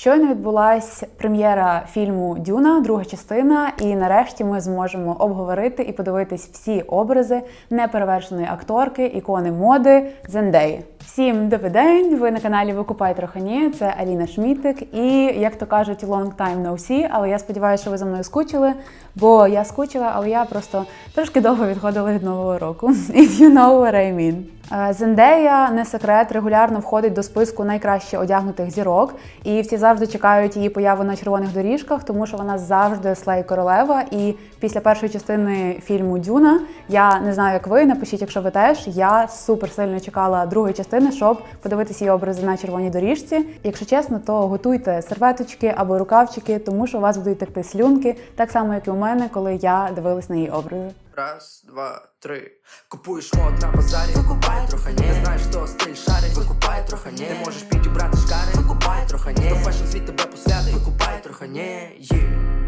Щойно відбулась прем'єра фільму Дюна, друга частина, і нарешті ми зможемо обговорити і подивитись всі образи неперевершеної акторки, ікони моди Зендеї. Всім добрий день! Ви на каналі Викупай Трохані. Це Аліна Шмітик. І як то кажуть, long time no see, але я сподіваюся, що ви за мною скучили, бо я скучила, але я просто трошки довго відходила від нового року. If you know what I mean. Е, Зендея, не секрет, регулярно входить до списку найкраще одягнутих зірок, і всі завжди чекають її появи на червоних доріжках, тому що вона завжди слей королева. І після першої частини фільму Дюна я не знаю, як ви напишіть, якщо ви теж. Я супер сильно чекала другої частини, щоб подивитися її образи на червоній доріжці. Якщо чесно, то готуйте серветочки або рукавчики, тому що у вас будуть текти слюнки, так само як і у мене, коли я дивилась на її образи. Раз, два, три. Купуєш мод на базарі, викупай трохи ні. Не знаєш, хто стиль шарить, викупай трохи ні. Не можеш підібрати шкари, викупай трохи ні. То фешн світ тебе посвятить, викупай трохи ні. Є.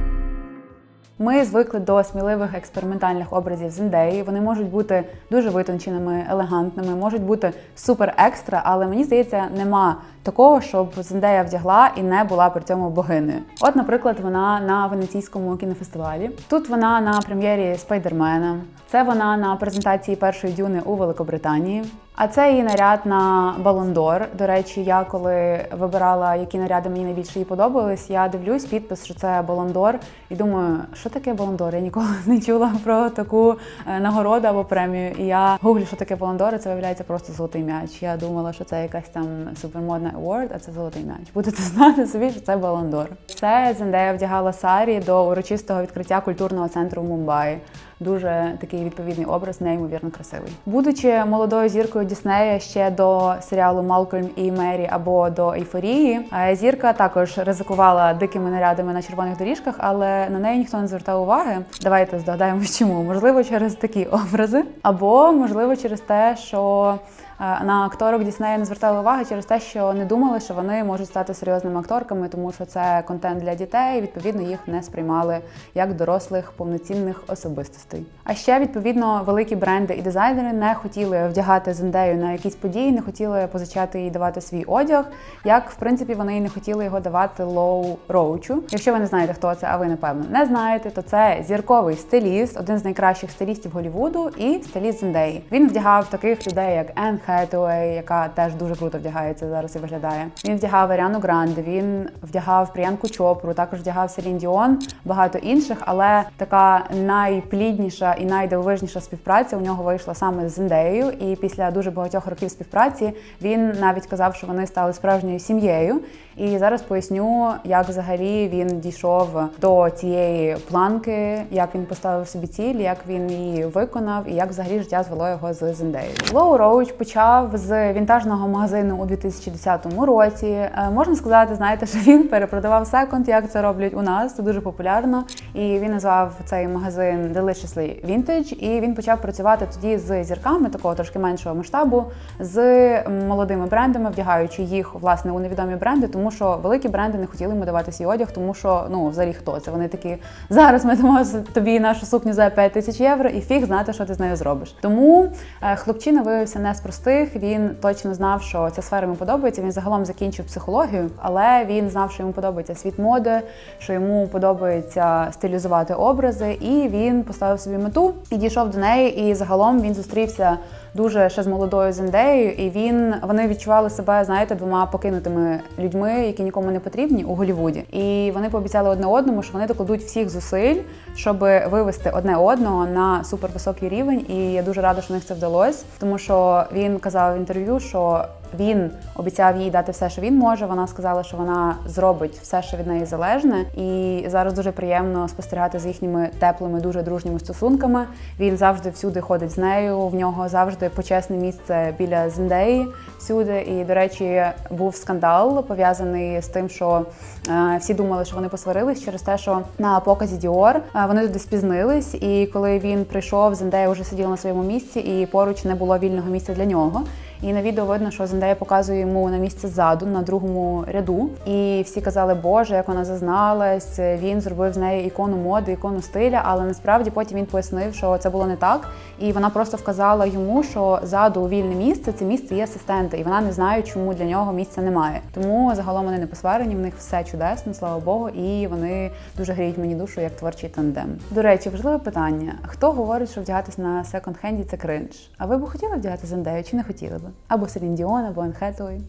Ми звикли до сміливих експериментальних образів Зендеї. Вони можуть бути дуже витонченими, елегантними, можуть бути супер екстра, але мені здається, нема такого, щоб Зендея вдягла і не була при цьому богинею. От, наприклад, вона на венеційському кінофестивалі. Тут вона на прем'єрі Спайдермена. Це вона на презентації першої дюни у Великобританії. А це її наряд на Балондор. До речі, я коли вибирала, які наряди мені найбільше їй подобались, я дивлюсь підпис, що це Балондор, і думаю, що таке Балондор? Я ніколи не чула про таку е, нагороду або премію. І я гуглю, що таке Балондор, і це виявляється просто золотий м'яч. Я думала, що це якась там супермодна award, а це золотий м'яч. Будете знати собі, що це Балондор. Це Зендея вдягала Сарі до урочистого відкриття культурного центру в Мумбаї. Дуже такий відповідний образ, неймовірно красивий. Будучи молодою зіркою Діснея ще до серіалу Малкольм і Мері або до Ейфорії, е, зірка також ризикувала дикими нарядами на червоних доріжках, але на неї ніхто не звертав уваги. Давайте здогадаємось, чому можливо через такі образи, або можливо через те, що на акторок Діснея не звертали уваги через те, що не думали, що вони можуть стати серйозними акторками, тому що це контент для дітей. Відповідно, їх не сприймали як дорослих повноцінних особистостей. А ще відповідно великі бренди і дизайнери не хотіли вдягати Зендею на якісь події, не хотіли позичати їй давати свій одяг. Як в принципі вони і не хотіли його давати Лоу Роучу. Якщо ви не знаєте, хто це, а ви напевно не знаєте, то це зірковий стиліст, один з найкращих стилістів Голівуду і стиліст Зендеї. Він вдягав таких людей, як Енн Хетуей, яка теж дуже круто вдягається зараз і виглядає. Він вдягав Аріану Гранде, він вдягав Пріянку Чопру, також вдягав Селін Діон, багато інших, але така найплідніша і найдивовижніша співпраця у нього вийшла саме з Зендеєю. І після дуже багатьох років співпраці він навіть казав, що вони стали справжньою сім'єю. І зараз поясню, як взагалі він дійшов до цієї планки, як він поставив собі ціль, як він її виконав, і як взагалі життя звело його з Зендеєю. Лоу Роуч почав з вінтажного магазину у 2010 році. Е, Можна сказати, знаєте, що він перепродавав секонд, як це роблять у нас. Це дуже популярно. І він назвав цей магазин Deliciously Vintage, і він почав працювати тоді з зірками такого трошки меншого масштабу, з молодими брендами, вдягаючи їх власне у невідомі бренди, тому що великі бренди не хотіли йому давати свій одяг, тому що ну взагалі хто це? Вони такі зараз ми дамо тобі нашу сукню за 5 тисяч євро, і фіг знати, що ти з нею зробиш. Тому е, хлопчина виявився не з простих. Він точно знав, що ця сфера йому подобається. Він загалом закінчив психологію, але він знав, що йому подобається світ моди, що йому подобається стилізувати образи, і він поставив собі мету і дійшов до неї. І загалом він зустрівся дуже ще з молодою Зендеєю, і він вони відчували себе, знаєте, двома покинутими людьми, які нікому не потрібні у Голлівуді. І вони пообіцяли одне одному, що вони докладуть всіх зусиль, щоб вивести одне одного на супервисокий рівень. І я дуже рада, що в них це вдалося, тому що він казав в інтерв'ю, що він обіцяв їй дати все, що він може. Вона сказала, що вона зробить все, що від неї залежне. І зараз дуже приємно спостерігати за їхніми теплими, дуже дружніми стосунками. Він завжди всюди ходить з нею. В нього завжди почесне місце біля Зендеї всюди. І, до речі, був скандал пов'язаний з тим, що е, всі думали, що вони посварились через те, що на показі Діор е, вони туди спізнились. І коли він прийшов, Зендея вже сиділа на своєму місці, і поруч не було вільного місця для нього. І на відео видно, що Зендея показує йому на місце ззаду, на другому ряду. І всі казали, Боже, як вона зазналась. Він зробив з неї ікону моди, ікону стиля. Але насправді потім він пояснив, що це було не так. І вона просто вказала йому, що ззаду вільне місце це місце є асистенти, і вона не знає, чому для нього місця немає. Тому загалом вони не посварені, в них все чудесно, слава Богу, і вони дуже гріють мені душу як творчий тандем. До речі, важливе питання: хто говорить, що вдягатись на секонд-хенді це кринж? А ви б хотіли вдягати Зендею чи не хотіли би? Або Селіндіон, або Анхетовий.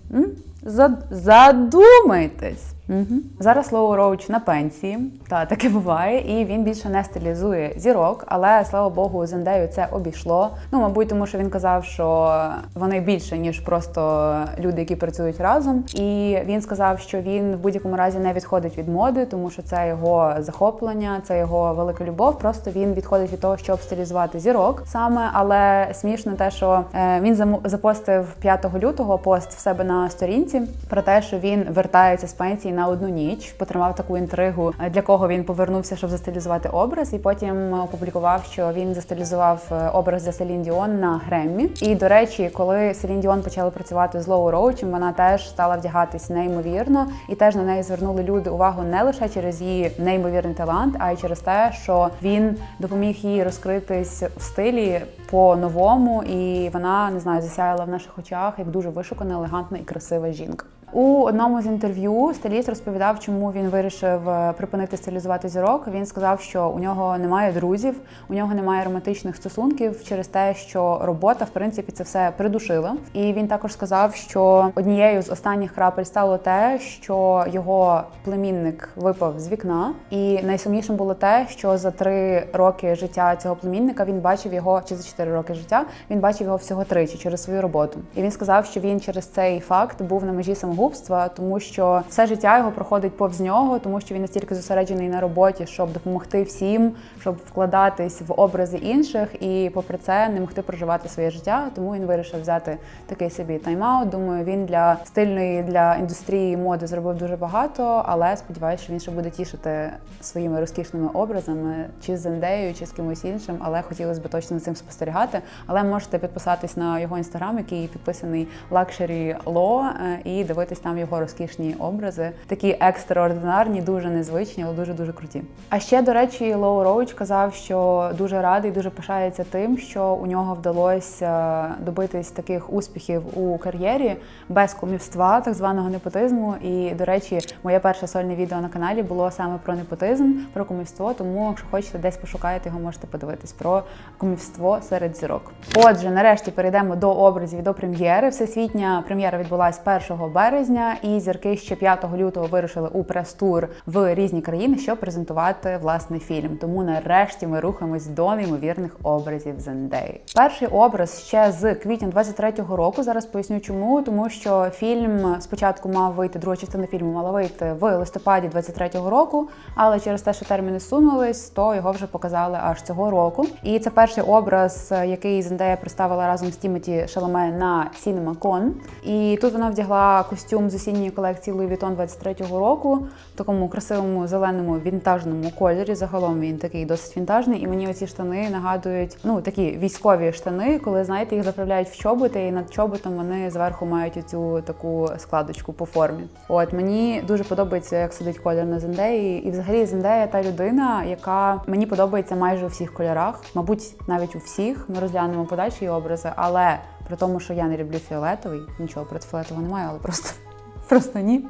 Задумайтесь. Угу. Зараз Лоу Роуч на пенсії, та таке буває, і він більше не стилізує зірок, але слава Богу, Зендею це обійшло. Ну, мабуть, тому що він казав, що вони більше ніж просто люди, які працюють разом. І він сказав, що він в будь-якому разі не відходить від моди, тому що це його захоплення, це його велика любов. Просто він відходить від того, щоб стилізувати зірок саме. Але смішно те, що е, він запостив 5 лютого пост в себе на сторінці про те, що він вертається з пенсії на одну ніч, потримав таку інтригу, е, для кого він повернувся, щоб застилізувати образ, і потім опублікував, що він застилізував е, образ для Селін Діон на Греммі. І до речі, коли Селін Діон почали працювати з Лоу Роучем, вона теж стала вдягатись неймовірно, і теж на неї звернули люди увагу не лише через її неймовірний талант, а й через те, що він допоміг їй розкритись в стилі по-новому, і вона не знаю, засяяла в наших очах як дуже вишукана, елегантна і красива жінка жінка. У одному з інтерв'ю стиліст розповідав, чому він вирішив е, припинити стилізувати зірок. Він сказав, що у нього немає друзів, у нього немає романтичних стосунків через те, що робота в принципі це все придушила. І він також сказав, що однією з останніх крапель стало те, що його племінник випав з вікна, і найсумнішим було те, що за три роки життя цього племінника він бачив його чи за чотири роки життя. Він бачив його всього тричі через свою роботу. І він сказав, що він через цей факт був на межі самогубства, тому що все життя його проходить повз нього, тому що він настільки зосереджений на роботі, щоб допомогти всім, щоб вкладатись в образи інших, і попри це не могти проживати своє життя. Тому він вирішив взяти такий собі тайм-аут. Думаю, він для стильної для індустрії моди зробив дуже багато, але сподіваюся, що він ще буде тішити своїми розкішними образами, чи з Зендею, чи з кимось іншим. Але хотілося б точно за цим спостерігати. Але можете підписатись на його інстаграм, який підписаний Luxury Law, е, і дивитись там його розкішні образи, такі екстраординарні, дуже незвичні, але дуже дуже круті. А ще до речі, Лоу Роуч казав, що дуже радий, дуже пишається тим, що у нього вдалося добитись таких успіхів у кар'єрі без кумівства, так званого непотизму. І до речі, моє перше сольне відео на каналі було саме про непотизм, про кумівство. Тому, якщо хочете десь пошукаєте його, можете подивитись про кумівство серед зірок. Отже, нарешті перейдемо до образів до прем'єри. Всесвітня прем'єра відбулась 1 березня, і зірки ще 5 лютого вирушили у прес-тур в різні країни, щоб презентувати власний фільм. Тому нарешті ми рухаємось до неймовірних образів Зендеї. Перший образ ще з квітня 23-го року. Зараз поясню, чому тому, що фільм спочатку мав вийти, друга частина фільму мала вийти в листопаді 23-го року, але через те, що терміни сунулись, то його вже показали аж цього року. І це перший образ, який Зендея представила разом з Тімоті Шаломе на CinemaCon. І тут вона вдягла костюм з осінньої колекції Louis Vuitton 23-го року в такому красивому зеленому вінтажному кольорі. Загалом він такий досить вінтажний. І мені оці штани нагадують ну такі військові штани, коли знаєте, їх заправляють в чоботи, і над чоботом вони зверху мають оцю таку складочку по формі. От мені дуже подобається, як сидить колір на Зендеї. І взагалі Зендея та людина, яка мені подобається майже у всіх кольорах, мабуть, навіть у всіх. Ми розглянемо подальші образи, але при тому, що я не люблю фіолетовий, нічого проти фіолетового немає, але просто, просто ні.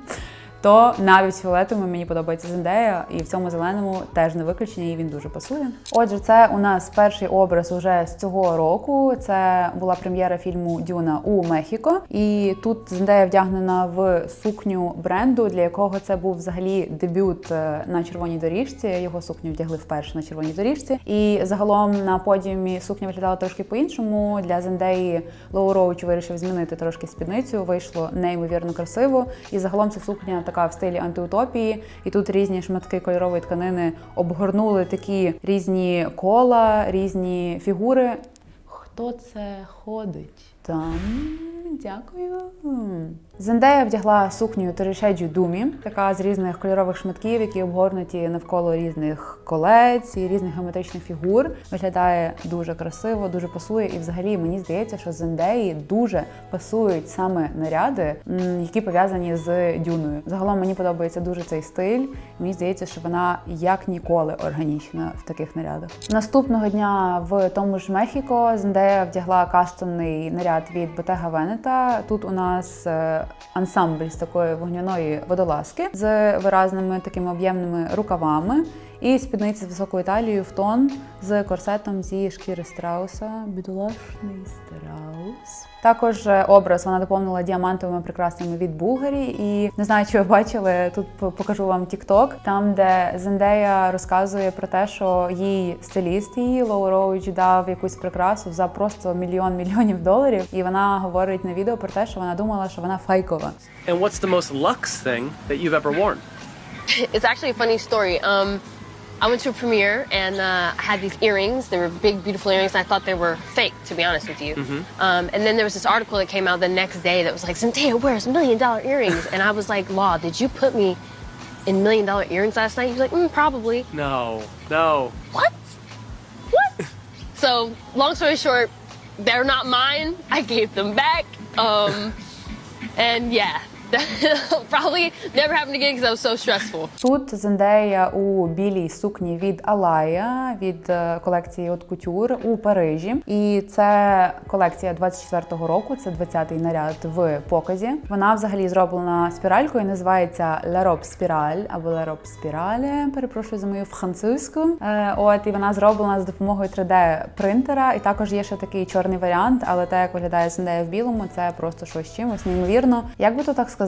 То навіть фіолетовими мені подобається Зендея, і в цьому зеленому теж не виключення, і він дуже пасує. Отже, це у нас перший образ уже з цього року. Це була прем'єра фільму Дюна у Мехіко. І тут Зендея вдягнена в сукню бренду, для якого це був взагалі дебют е, на червоній доріжці. Його сукню вдягли вперше на червоній доріжці. І загалом на подіумі сукня виглядала трошки по-іншому. Для Зендеї Лоу Роуч вирішив змінити трошки спідницю. Вийшло неймовірно красиво. І загалом ця сукня така в стилі антиутопії. І тут різні шматки кольорової тканини обгорнули такі різні кола, різні фігури. Хто це ходить? Там Дякую. Зендея вдягла сукню Терешеджу Думі, така з різних кольорових шматків, які обгорнуті навколо різних колець і різних геометричних фігур. Виглядає дуже красиво, дуже пасує. І взагалі мені здається, що Зендеї дуже пасують саме наряди, які пов'язані з дюною. Загалом мені подобається дуже цей стиль. Мені здається, що вона як ніколи органічна в таких нарядах. Наступного дня в тому ж Мехіко Зендея вдягла кастомний наряд від Bottega Veneta. Тут у нас е, ансамбль з такої вогняної водолазки з виразними такими об'ємними рукавами. І спідниці з високою талією в тон з корсетом зі шкіри страуса. Бідолашний страус. Також е, образ вона доповнила діамантовими прикрасами від Булгарі. І не знаю, чи ви бачили, тут покажу вам TikTok, там, де Зендея розказує про те, що їй стиліст її Лоу Роуч дав якусь прикрасу за просто мільйон мільйонів доларів. І вона говорить на відео про те, що вона думала, що вона фейкова. And what's the most luxe thing that you've ever worn? It's actually a funny story. Um, I went to a premiere and uh, I had these earrings. They were big, beautiful earrings, and I thought they were fake, to be honest with you. Um, and then there was this article that came out the next day that was like, Zendaya wears million dollar earrings. and I was like, Law, did you put me in million dollar earrings last night? He was like, mm, probably. No, no. What? What? so, long story short, they're not mine. I gave them back. Um, and yeah, probably never happened again because that was so stressful. Тут Зендея у білій сукні від Алая від е, колекції Haute Couture у Парижі. І це колекція 24-го року. Це 20-й наряд в показі. Вона взагалі зроблена спіралькою. Називається Robe Spirale або La Robe Перепрошую за мою французьку. Е, От і вона зроблена з допомогою 3D принтера. І також є ще такий чорний варіант, але те, як виглядає Зендея в білому, це просто щось чимось неймовірно. Як би то так сказати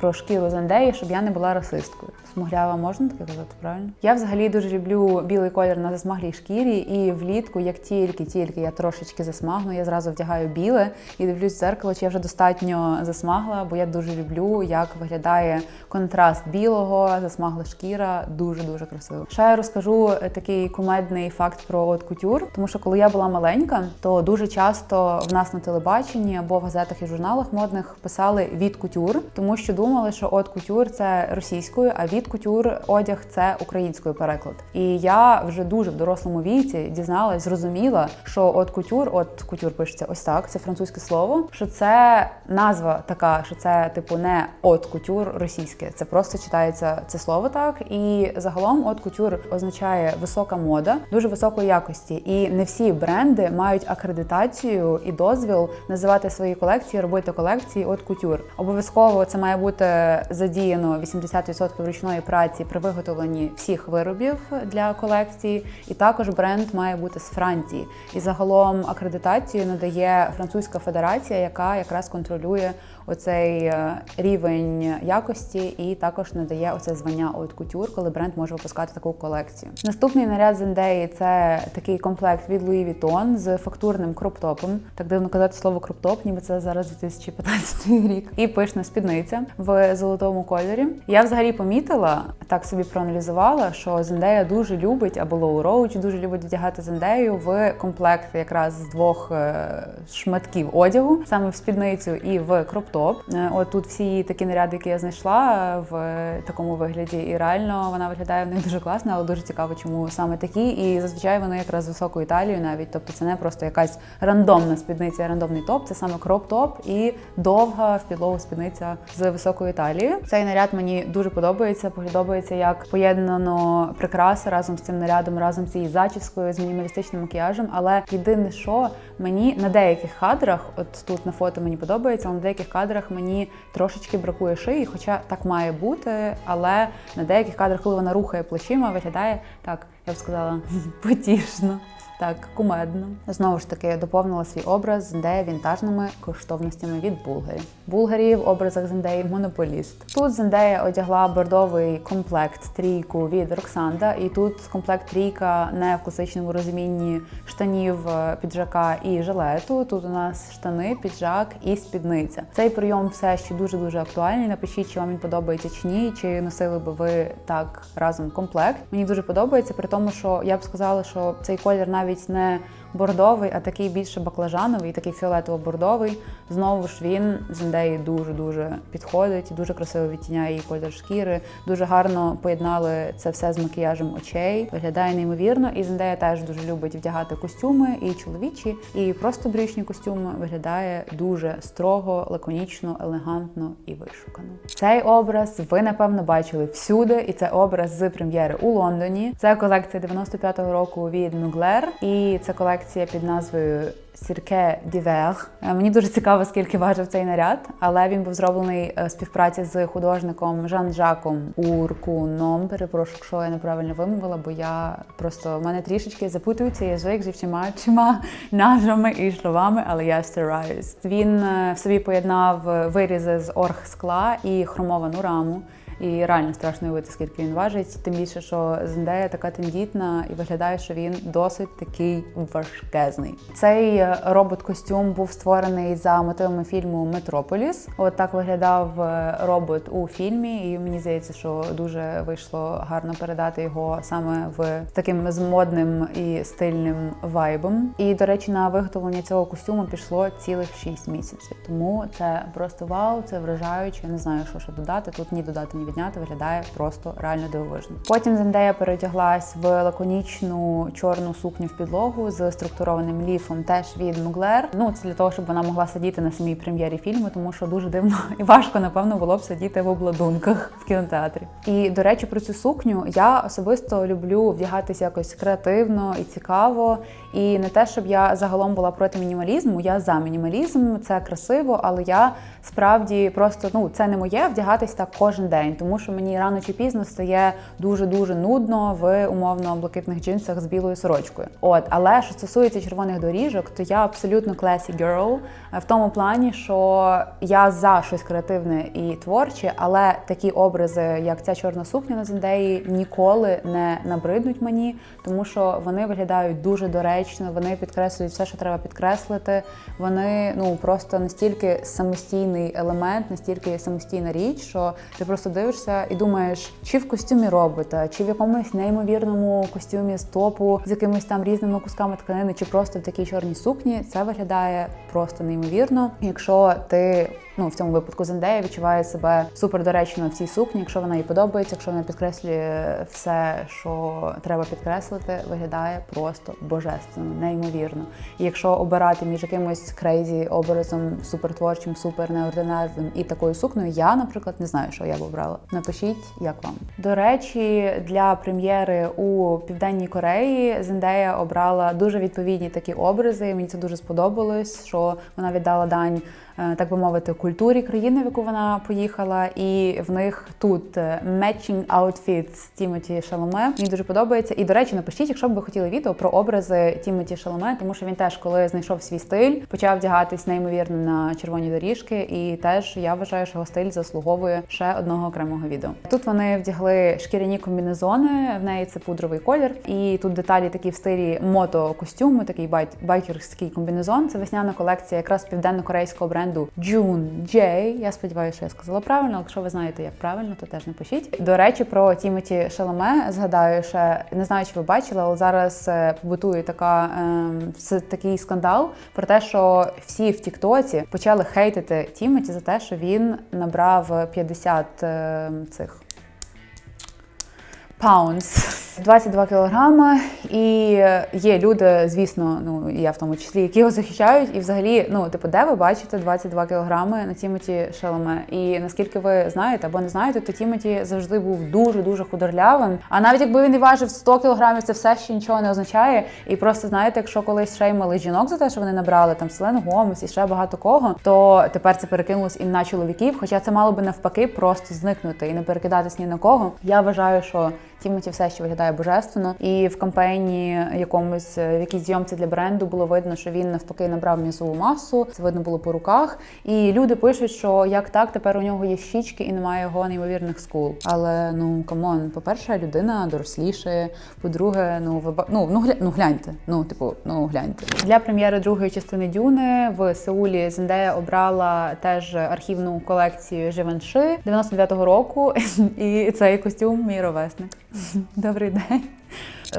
про шкіру Зендеї, щоб я не була расисткою? Смуглява можна таке казати, правильно? Я взагалі дуже люблю білий колір на засмаглій шкірі, і влітку, як тільки-тільки я трошечки засмагну, я зразу вдягаю біле і дивлюсь в дзеркало, чи я вже достатньо засмагла, бо я дуже люблю, як виглядає контраст білого, засмагла шкіра, дуже дуже красиво. Ще я розкажу е, такий кумедний факт про от кутюр, тому що коли я була маленька, то дуже часто в нас на телебаченні або в газетах і журналах модних писали від кутюр, тому що думали, що от кутюр це російською, а від кутюр одяг це українською переклад. І я вже дуже в дорослому віці дізналась, зрозуміла, що от кутюр, от кутюр пишеться ось так, це французьке слово. Що це назва така, що це типу не от кутюр російське, це просто читається це слово так. І загалом от кутюр означає висока мода, дуже високої якості. І не всі бренди мають акредитацію і дозвіл називати свої колекції, робити колекції от кутюр. Обов'язково це має бути задіяно 80% ручної праці при виготовленні всіх виробів для колекції. І також бренд має бути з Франції. І загалом акредитацію надає Французька федерація, яка якраз контролює оцей е, рівень якості, і також надає оце звання от кутюр, коли бренд може випускати таку колекцію. Наступний наряд Зендеї це такий комплект від Louis Vuitton з фактурним кроптопом. Так дивно казати слово кроптоп, ніби це зараз 2015 рік. І пишна спідниця в золотому кольорі. Я взагалі помітила, так собі проаналізувала, що Зендея дуже любить або Лоу Роуч дуже любить вдягати Зендею в комплект якраз з двох е, шматків одягу, саме в спідницю і в кроптоп. Е, От тут всі такі наряди, які я знайшла е, в такому вигляді, і реально вона виглядає в них дуже класно, але дуже цікаво, чому саме такі. І зазвичай вони якраз високою талією навіть. Тобто це не просто якась рандомна спідниця, рандомний топ, це саме кроп-топ і довга в підлогу спідниця з високою талією. Цей наряд мені дуже подобається. Подобається, як поєднано прикраси разом з цим нарядом, разом з цією зачіскою, з мінімалістичним макіяжем. Але єдине, що мені на деяких кадрах, от тут на фото мені подобається, але на деяких кадрах мені трошечки бракує шиї, хоча так має бути. Але на деяких кадрах, коли вона рухає плечима, виглядає так, я б сказала, потішно. Так, кумедно. Знову ж таки, доповнила свій образ Зендея вінтажними коштовностями від Булгарі. Булгарі в образах Зендеї монополіст. Тут Зендея одягла бордовий комплект трійку від Роксанда, і тут комплект трійка не в класичному розумінні штанів, е, піджака і жилету. Тут у нас штани, піджак і спідниця. Цей прийом все ще дуже дуже актуальний. Напишіть, чи вам він подобається чи ні, чи носили би ви так разом комплект. Мені дуже подобається, при тому, що я б сказала, що цей колір навіть не бордовий, а такий більше баклажановий, такий фіолетово-бордовий. Знову ж він Зендеї дуже дуже підходить, дуже красиво відтіняє її колір шкіри. Дуже гарно поєднали це все з макіяжем очей. Виглядає неймовірно. І Зендея теж дуже любить вдягати костюми і чоловічі, і просто брючні костюми виглядає дуже строго, лаконічно, елегантно і вишукано. Цей образ ви напевно бачили всюди, і це образ з прем'єри у Лондоні. Це колекція 95-го року від Mugler, і це колекція під назвою Сірке Дівер. Е, Мені дуже цікаво, скільки важив цей наряд, але він був зроблений е, в співпраці з художником Жан-Жаком Уркуном. Перепрошую, якщо я неправильно вимовила, бо я просто в мене трішечки запутується язик зі всіма чима назвами і словами, але я стараюсь. Він е, в собі поєднав вирізи з оргскла і хромовану раму. І реально страшно уявити, скільки він важить. Тим більше, що Зендея така тендітна і виглядає, що він досить такий важкезний. Цей е, робот-костюм був створений за мотивами фільму Метрополіс. От так виглядав е, робот у фільмі, і мені здається, що дуже вийшло гарно передати його саме в таким з модним і стильним вайбом. І до речі, на виготовлення цього костюму пішло цілих 6 місяців. Тому це просто вау, це вражаюче. Я не знаю, що ще додати. Тут ні додати, ні відняти виглядає просто реально дивовижно. Потім Зендея передяглась в лаконічну чорну сукню в підлогу з структурованим ліфом, теж від Mugler. Ну це для того, щоб вона могла сидіти на самій прем'єрі фільму, тому що дуже дивно і важко, напевно, було б сидіти в обладунках в кінотеатрі. І до речі, про цю сукню я особисто люблю вдягатися якось креативно і цікаво. І не те, щоб я загалом була проти мінімалізму, я за мінімалізм, це красиво, але я справді просто ну це не моє вдягатись так кожен день, тому що мені рано чи пізно стає дуже дуже нудно в умовно блакитних джинсах з білою сорочкою. От, але що стосується червоних доріжок, то я абсолютно classy girl е, в тому плані, що я за щось креативне і творче, але такі образи, як ця чорна сукня на Зендеї, ніколи не набриднуть мені, тому що вони виглядають дуже доречно, вони підкреслюють все, що треба підкреслити. Вони ну просто настільки самостійний елемент, настільки самостійна річ, що ти просто дивишся і думаєш, чи в костюмі робота, чи в якомусь неймовірному костюмі з топу з якимись там різними кусками тканини, чи просто в такій чорній сукні, це виглядає просто неймовірно. Якщо ти ну в цьому випадку Зендея відчуває себе супер доречно в цій сукні, якщо вона їй подобається, якщо вона підкреслює все, що треба підкреслити, виглядає просто божественно, неймовірно. І якщо обирати між якимось крейзі образом супертворчим, супер неординарним і такою сукнею, я, наприклад, не знаю, що я б обрала. Напишіть, як вам. До речі, для прем'єри у Південній Кореї Зендея обрала дуже відповідні такі образи. Мені це дуже сподобалось, що вона віддала дань. Е, Так би мовити, культурі країни, в яку вона поїхала, і в них тут е, matching outfit з Тімоті Шаломе. Мені дуже подобається. І до речі, напишіть, якщо б ви хотіли відео про образи Тімоті Шаломе, тому що він теж, коли знайшов свій стиль, почав вдягатись неймовірно на червоні доріжки. І теж я вважаю, що його стиль заслуговує ще одного окремого відео. Тут вони вдягли шкіряні комбінезони. В неї це пудровий колір, і тут деталі такі в стилі мото-костюму, такий байк байкерський комбінезон. Це весняна колекція якраз південно-корейського бренду June J. Я сподіваюся, що я сказала правильно. Якщо ви знаєте, як правильно, то теж напишіть. До речі, про Тімоті Шаломе згадаю ще не знаю, чи ви бачили, але зараз е, побутує така с- такий скандал про те, що всі в Тіктоці почали хейтити Тімоті за те, що він набрав 50 ем, цих pounds. 22 кілограми, і є люди, звісно, ну я в тому числі, які його захищають. І взагалі, ну типу, де ви бачите 22 кілограми на Тімоті Шаломе? І наскільки ви знаєте або не знаєте, то Тімоті завжди був дуже дуже худорлявим. А навіть якби він і важив 100 кілограмів, це все ще нічого не означає. І просто знаєте, якщо колись шеймали жінок за те, що вони набрали там Селену Гомес і ще багато кого, то тепер це перекинулось і на чоловіків. Хоча це мало би навпаки просто зникнути і не перекидатись ні на кого. Я вважаю, що Тімоті все ще виглядає божественно. І в кампейні якомусь е, в якійсь зйомці для бренду було видно, що він навпаки набрав м'язову масу. Це видно було по руках. І люди пишуть, що як так, тепер у нього є щічки і немає його неймовірних скул. Але ну камон, по-перше, людина дорослішає. По-друге, ну ви ну, ну, гля... ну гляньте. Ну, типу, ну гляньте. Для прем'єри другої частини Дюни в Сеулі Зендея обрала теж архівну колекцію Живанши 99-го року. І цей костюм мій ровесник. Добрий день.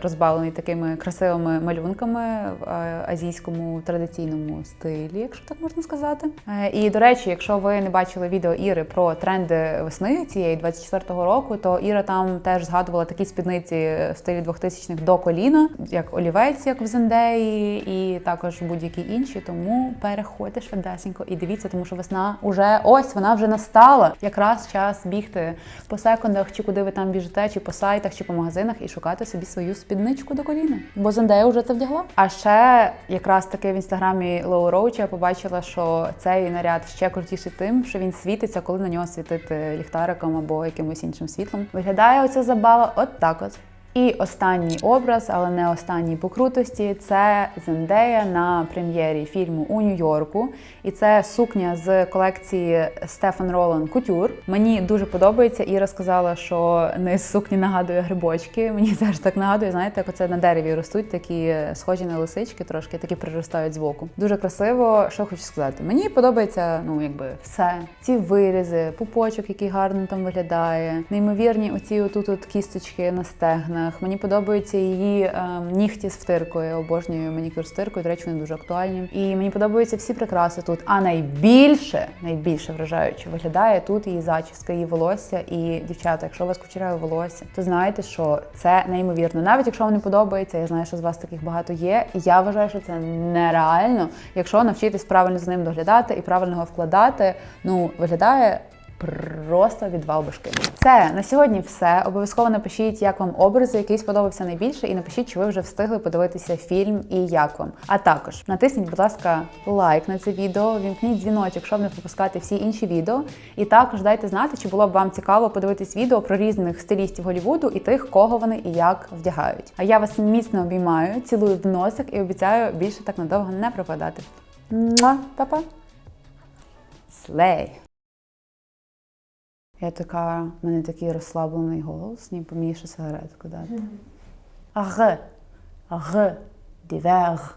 Розбавлений такими красивими малюнками в е, азійському традиційному стилі, якщо так можна сказати. Е, І до речі, якщо ви не бачили відео Іри про тренди весни цієї 24-го року, то Іра там теж згадувала такі спідниці в стилі 2000-х до коліна, як олівець, як в Зендеї, і також будь-які інші. Тому переходьте швидесенько і дивіться, тому що весна уже ось вона вже настала. Якраз час бігти по секундах, чи куди ви там біжите, чи по сайтах, чи по магазинах, і шукати собі свою спідничку до коліна. Бо Зендея вже це вдягла. А ще якраз таки в інстаграмі Лоу Роуча я побачила, що цей наряд ще крутіший тим, що він світиться, коли на нього світити ліхтариком або якимось іншим світлом. Виглядає оця забава от так от. І останній образ, але не останній по крутості, це Зендея на прем'єрі фільму у Нью-Йорку. І це сукня з колекції Стефан Ролан Кутюр. Мені дуже подобається. Іра сказала, що низ сукні нагадує грибочки. Мені теж так нагадує, знаєте, як оце на дереві ростуть, такі схожі на лисички, трошки такі приростають збоку. Дуже красиво. Що хочу сказати? Мені подобається, ну якби все. Ці вирізи, пупочок, який гарно там виглядає. Неймовірні оці отут от кісточки на стегнах. Мені подобаються її ем, нігті з втиркою. Обожнюю манікюр з втиркою. До речі, вони дуже актуальні. І мені подобаються всі прикраси тут. А найбільше, найбільше вражаюче виглядає тут її зачіска, її волосся. І дівчата, якщо у вас кучеряве волосся, то знаєте, що це неймовірно. Навіть якщо вам не подобається, я знаю, що з вас таких багато є. Я вважаю, що це нереально, якщо навчитись правильно за ним доглядати і правильно його вкладати. Ну виглядає. Просто відвал башки. Це на сьогодні все. Обов'язково напишіть, як вам образи, який сподобався найбільше, і напишіть, чи ви вже встигли подивитися фільм і як вам. А також натисніть, будь ласка, лайк на це відео, вімкніть дзвіночок, щоб не пропускати всі інші відео. І також дайте знати, чи було б вам цікаво подивитись відео про різних стилістів Голлівуду і тих, кого вони і як вдягають. А я вас міцно обіймаю, цілую в носик і обіцяю більше так надовго не пропадати. Па-па! Слей! Я така, в мене такий розслаблений голос, ніби мені ще сигаретку дати. Аге, аге, дівер.